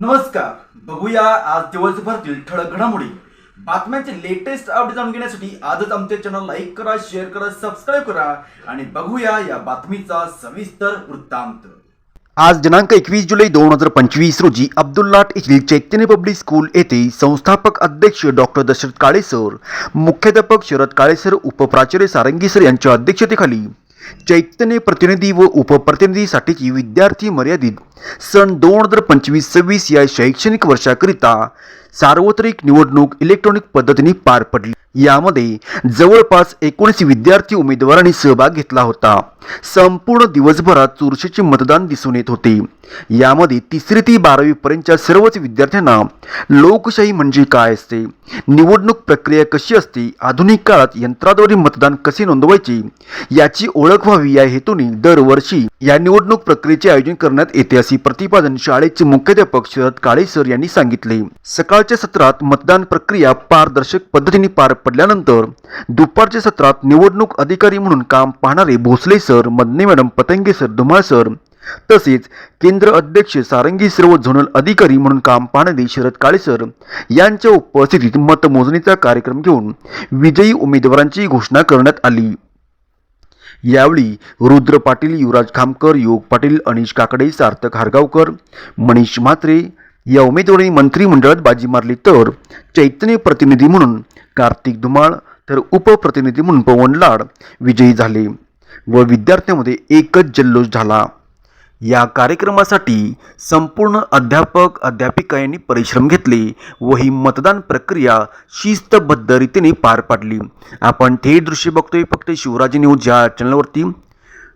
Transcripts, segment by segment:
नमस्कार. बघूया आज दिवसभरातील ठळक घडामोडी. बातम्यांचे लेटेस्ट अपडेट जाणून घेण्यासाठी आजच आमच्या चॅनल लाईक करा शेअर करा सबस्क्राईब करा आणि बघूया या बातमीचा सविस्तर वृत्तांत. आज दिनांक एकवीस जुलै दोन हजार पंचवीस रोजी अब्दुल्लाट येथील चैतन्य पब्लिक स्कूल येथे संस्थापक अध्यक्ष डॉक्टर दशरथ काळेसर मुख्याध्यापक शरद काळेसर उपप्राचार्य सारंगी सर यांच्या अध्यक्षतेखाली चैतन्य प्रतिनिधी व उपप्रतिनिधीसाठीची विद्यार्थी मर्यादित. सन दोन हजार पंचवीस सव्वीस या शैक्षणिक वर्षाकरिता सार्वत्रिक निवडणूक इलेक्ट्रॉनिक पद्धतीने पार पडली. यामध्ये जवळपास एकोणीस विद्यार्थी उमेदवारांनी सहभाग घेतला होता. संपूर्ण दिवसभरात चुरशीचे मतदान दिसून येत होते. यामध्ये तिसरी ते बारावीपर्यंतच्या सर्वच विद्यार्थ्यांना लोकशाही म्हणजे काय असते? निवडणूक प्रक्रिया कशी असते? आधुनिक काळात यंत्राद्वारे मतदान कसे नोंदवायचे? याची ओळख व्हावी. या हेतूने दरवर्षी या निवडणूक प्रक्रियेचे आयोजन करण्यात येते असे प्रतिपादन शाळेचे मुख्याध्यापक शरद काळे सर यांनी सांगितले. सकाळ सकाळच्या सत्रात मतदान प्रक्रिया पारदर्शक पद्धतीने पार पडल्यानंतर दुपारच्या सत्रात निवडणूक अधिकारी म्हणून काम पाहणारे Bhosale sir Madane madam Patange sir Dhumal sir तसेच केंद्र अध्यक्ष सारंगी सर्व झोनल अधिकारी म्हणून काम पाहणारे शरद काळे सर यांच्या उपस्थितीत मतमोजणीचा कार्यक्रम घेऊन विजयी उमेदवारांची घोषणा करण्यात आली. यावेळी रुद्र पाटील युवराज खामकर योग पाटील अनिश काकडे सार्थक हारगावकर मनीष म्हात्रे या उमेदवारांनी मंत्रिमंडळात बाजी मारली तर चैतन्य प्रतिनिधी म्हणून कार्तिक धुमाळ तर उपप्रतिनिधी म्हणून पवन लाड विजयी झाले व विद्यार्थ्यांमध्ये एकच जल्लोष झाला. या कार्यक्रमासाठी संपूर्ण अध्यापक अध्यापिका यांनी परिश्रम घेतले व ही मतदान प्रक्रिया शिस्तबद्ध रीतीने पार पाडली. आपण ते दृश्य बघतोय फक्त शिवराजी न्यूज या चॅनलवरती.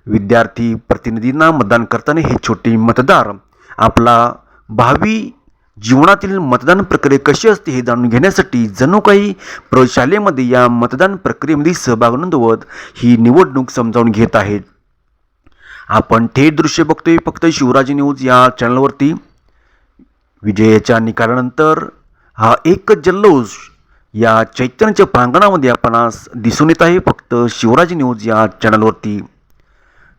विद्यार्थी प्रतिनिधींना मतदान करताना हे छोटे मतदार आपला भावी जीवनातील मतदान प्रक्रिया कशी असते हे जाणून घेण्यासाठी जणू काही प्रशालेमध्ये या मतदान प्रक्रियेमध्ये सहभाग नोंदवत ही निवडणूक समजावून घेत आहेत. आपण थेट दृश्य बघतोय फक्त शिवराजी न्यूज या चॅनलवरती. विजयाच्या निकालानंतर हा एकच जल्लोष या चैतन्याच्या प्रांगणामध्ये आपण आज दिसून येत आहे फक्त शिवराजी न्यूज या चॅनलवरती.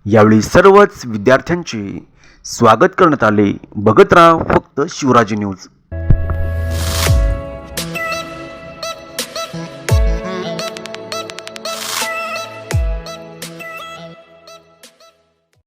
यावेळी सर्वच विद्यार्थ्यांचे स्वागत करण्यात आले. बघत राहा फक्त शिवराजी न्यूज.